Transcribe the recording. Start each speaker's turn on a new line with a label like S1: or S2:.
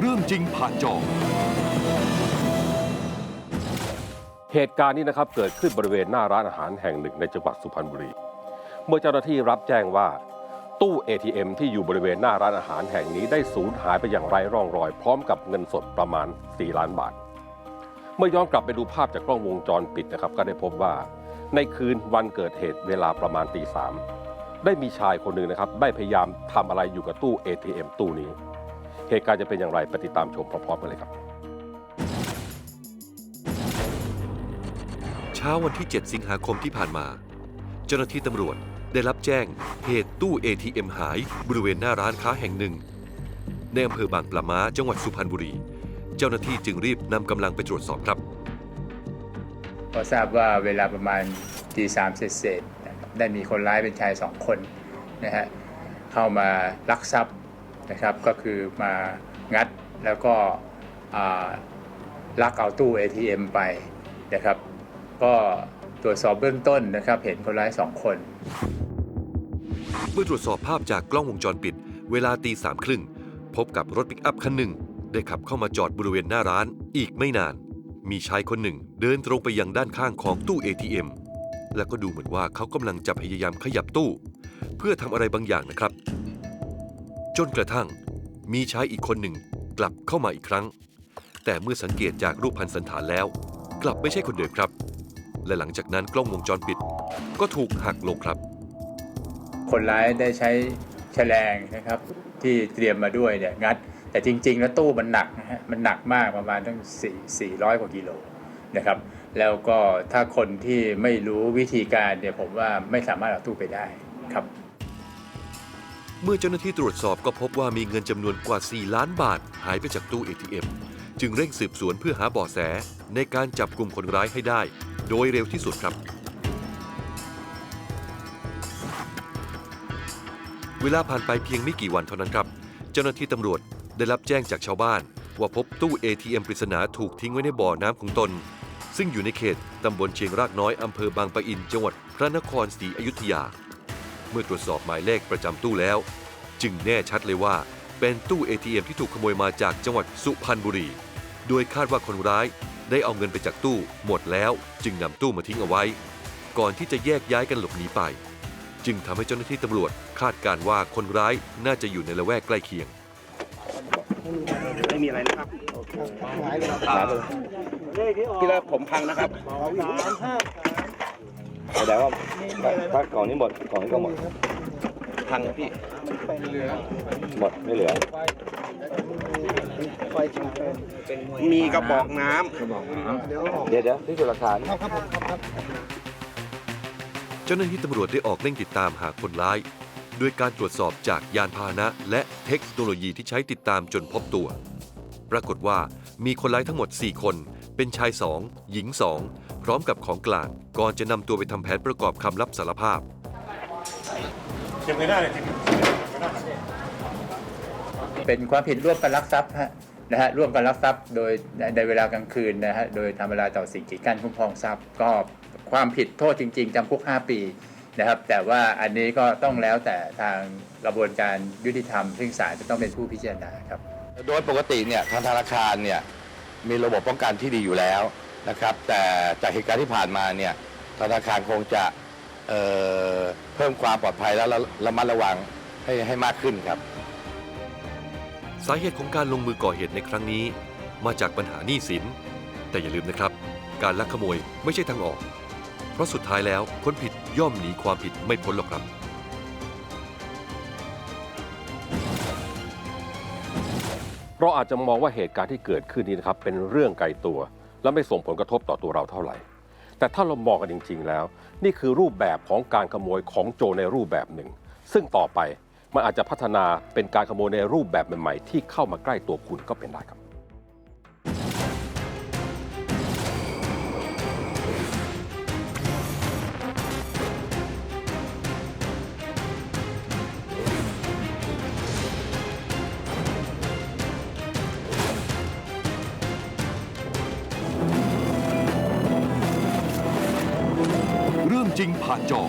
S1: เรื่องจริงผ่านจอ
S2: เหตุการณ์นี้นะครับเกิดขึ้นบริเวณหน้าร้านอาหารแห่งหนึ่งในจังหวัดสุพรรณบุรี เมื่อเจ้าหน้าที่รับแจ้งว่า ตู้ ATM ที่อยู่บริเวณหน้าร้านอาหารแห่งนี้ได้สูญหายไปอย่างไร้ร่องรอย พร้อมกับเงินสดประมาณ 4 ล้านบาท เมื่อย้อนกลับไปดูภาพจากกล้องวงจรปิดนะครับก็ได้พบว่า ในคืนวันเกิดเหตุเวลาประมาณตีสามได้มีชายคนหนึ่งนะครับได้พยายามทำอะไรอยู่กับตู้ ATM ตู้นี้ เหตุการณ์จะเป็นอย่างไรไปติดตามชมพร้อมๆกันเลยครับ
S3: เช้าวันที่ 7 สิงหาคมที่ผ่านมา เจ้าหน้าที่ตำรวจได้รับแจ้งเหตุตู้ ATM หายบริเวณหน้าร้านค้าแห่งหนึ่งในอำเภอบางปะมาจังหวัดสุพรรณบุรี เจ้าหน้าที่จึงรีบนำกำลังไปตรวจสอบครับ
S4: ก็ทราบว่าเวลาประมาณตีสามเศษๆนะครับได้มีคนร้ายเป็นชายสองคนนะฮะเข้ามาลักทรัพย์ นะครับ ก็คือมางัดแล้วก็ลักเอาตู้ ATM ไปนะครับ ก็ตรวจสอบเบื้องต้นนะครับเห็นคนร้ายสองคน
S3: เมื่อตรวจสอบภาพจากกล้องวงจรปิด เวลาตีสามครึ่ง พบกับรถปิกอัพคันหนึ่ง ได้ขับเข้ามาจอดบริเวณหน้าร้านอีกไม่นาน มีชายคนหนึ่งเดินตรงไปยังด้านข้างของตู้ ATM แล้วก็ดูเหมือนว่าเขากำลังจะพยายามขยับตู้ เพื่อทำอะไรบางอย่างนะครับ จนกระทั่ง มีชายอีกคนหนึ่งกลับเข้ามาอีกครั้ง แต่เมื่อสังเกตจากรูปพันสันฐานแล้ว กลับไม่ใช่คนเดิมครับ และหลังจากนั้นกล้องวงจรปิด ก็ถูกหักลงครับ
S4: คนร้ายได้ใช้แฉลงนะครับที่เตรียมมาด้วยเนี่ยงัด แต่จริง ๆ แล้วตู้มันหนักนะฮะมันหนักมากประมาณตั้ง4 400 กว่ากิโลนะครับแล้วก็ถ้าคนที่ไม่รู้วิธีการเนี่ยผมว่าไม่สามารถเอาตู้ไปได้ครับ
S3: เมื่อเจ้าหน้าที่ตรวจสอบก็พบว่ามีเงินจำนวนกว่า 4 ล้านบาท หายไปจากตู้ ATM จึงเร่งสืบสวนเพื่อหาเบาะแส ในการจับกลุ่มคนร้ายให้ได้ โดยเร็วที่สุดครับ เวลาผ่านไปเพียงไม่กี่วันเท่านั้นครับ เจ้าหน้าที่ตำรวจได้รับแจ้งจากชาวบ้าน ว่าพบตู้ ATM ปริศนาถูกทิ้งไว้ในบ่อน้ำของตน ซึ่งอยู่ในเขตตำบลเชียงรากน้อยอำเภอบางปะอินจังหวัดพระนครศรีอยุธยา มื่อตรวจสอบหมายเลขประจำตู้แล้ว จึงแน่ชัดเลยว่า เป็นตู้ ATM ที่ถูกขโมยมาจากจังหวัดสุพรรณบุรี โดยคาดว่าคนร้ายได้เอาเงินไปจากตู้หมดแล้ว จึงนำตู้มาทิ้งเอาไว้ ก่อนที่จะแยกย้ายกันหลบหนีไป จึงทำให้เจ้าหน้าที่ตำรวจคาดการณ์ว่าคนร้ายน่าจะอยู่ในละแวกใกล้เคียง
S5: ไม่มีอะไรนะครับ
S6: ที่แรกผมพังนะครับ แสดงว่าถ้ากล่องนี้หมดกล่องนี้ก็หมดพังนะพี่หมดไม่เหลือ
S5: มีกระบอกน้
S6: เดี๋ยวเดี๋ยวที่สุดหลักฐาน
S3: เจ้าหน้าที่ตำรวจได้ออกเร่งติดตามหาคนร้าย ด้วยการตรวจสอบจากยานพาหนะ และเทคโนโลยีที่ใช้ติดตามจนพบตัว ปรากฏว่ามีคนร้ายทั้งหมด 4 คน เป็นชาย 2 หญิง 2 พร้อมกับของกลาง ก่อนจะนำตัวไปทำแผนประกอบคำรับสารภาพ
S4: เป็นความผิดร่วมกันลักทรัพย์ฮะนะฮะร่วมกันลักทรัพย์โดยในเวลากลางคืนนะฮะโดยทำเวลาต่อสิ่งกีดกั้นคุ้มครองทรัพย์ ก็ความผิดโทษจริง ๆจำคุก 5 ปีนะครับ แต่ว่าอันนี้ก็ต้องแล้วแต่ทางกระบวนการยุติธรรม ซึ่งศาลจะต้องเป็นผู้พิจารณาครับ
S6: โดยปกติเนี่ยทางธนาคารเนี่ยมีระบบป้องกันที่ดีอยู่แล้ว นะครับ แต่จากเหตุการณ์ที่ผ่านมาเนี่ยธนาคารคงจะเอ่อเพิ่มความปลอดภัยและระระมัดระวังให้ให้มากขึ้นครับ
S3: สาเหตุของการลงมือก่อเหตุในครั้งนี้ มาจากปัญหาหนี้สิน แต่อย่าลืมนะครับ การลักขโมยไม่ใช่ทางออก เพราะสุดท้ายแล้วคนผิดย่อมหนีความผิดไม่พ้นหรอกครับ
S2: เราอาจจะมองว่าเหตุการณ์ที่เกิดขึ้นนี้นะครับเป็นเรื่องไกลตัว และไม่ส่งผลกระทบต่อตัวเราเท่าไหร่ แต่ถ้าเรามองกันจริง ๆ แล้ว นี่คือรูปแบบของการขโมยของโจรในรูปแบบหนึ่ง ซึ่งต่อไปมันอาจจะพัฒนาเป็นการขโมยในรูปแบบใหม่ๆ ที่เข้ามาใกล้ตัวคุณก็เป็นได้ครับ
S1: รื่องจริงผ่านจอ